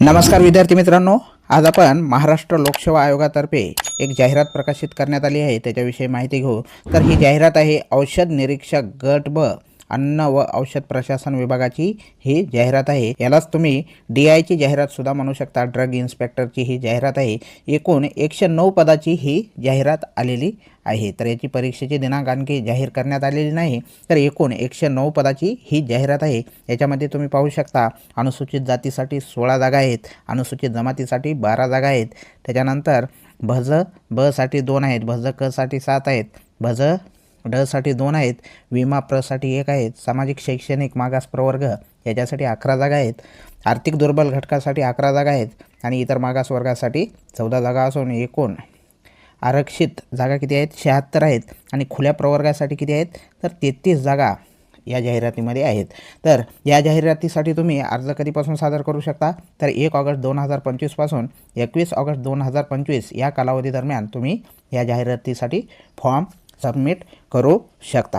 नमस्कार विद्यार्थी मित्रांनो. आज आपण महाराष्ट्र लोकसेवा आयोगातर्फे एक जाहिरात प्रकाशित करण्यात आली आहे. त्याच्याविषयी माहिती घेऊ. तर ही जाहिरात आहे औषध निरीक्षक गट ब. अन्न व औषध प्रशासन विभागाची ही जाहिरात आहे. यालाच तुम्ही डी आयची जाहिरात सुद्धा म्हणू शकता. ड्रग इन्स्पेक्टरची ही जाहिरात आहे. एकूण एकशे नऊ पदाची ही जाहिरात आलेली आहे. तर याची परीक्षेची दिनांक आणखी जाहीर करण्यात आलेली नाही. तर एकूण एकशे नऊ पदाची ही जाहिरात आहे. याच्यामध्ये तुम्ही पाहू शकता अनुसूचित जातीसाठी सोळा जागा आहेत. अनुसूचित जमातीसाठी बारा जागा आहेत. त्याच्यानंतर भज बसाठी दोन आहेत. भज कसाठी सात आहेत. भज डसाठी दोन आहेत विमा प्रसाठी एक आहेत सामाजिक शैक्षणिक मागास प्रवर्ग याच्यासाठी अकरा जागा आहेत आर्थिक दुर्बल घटकासाठी अकरा जागा आहेत आणि इतर मागास वर्गासाठी चौदा जागा असून एकूण आरक्षित जागा किती आहेत? शहात्तर आहेत आणि खुल्या प्रवर्गासाठी किती आहेत? तर तेहतीस जागा या जाहिरातीमध्ये आहेत. तर या जाहिरातीसाठी तुम्ही अर्ज कधीपासून सादर करू शकता? तर एक ऑगस्ट दोन हजार पंचवीसपासून एकवीस ऑगस्ट दोन हजार पंचवीस या कालावधीदरम्यान तुम्ही या जाहिरातीसाठी फॉर्म सबमिट करू शकता.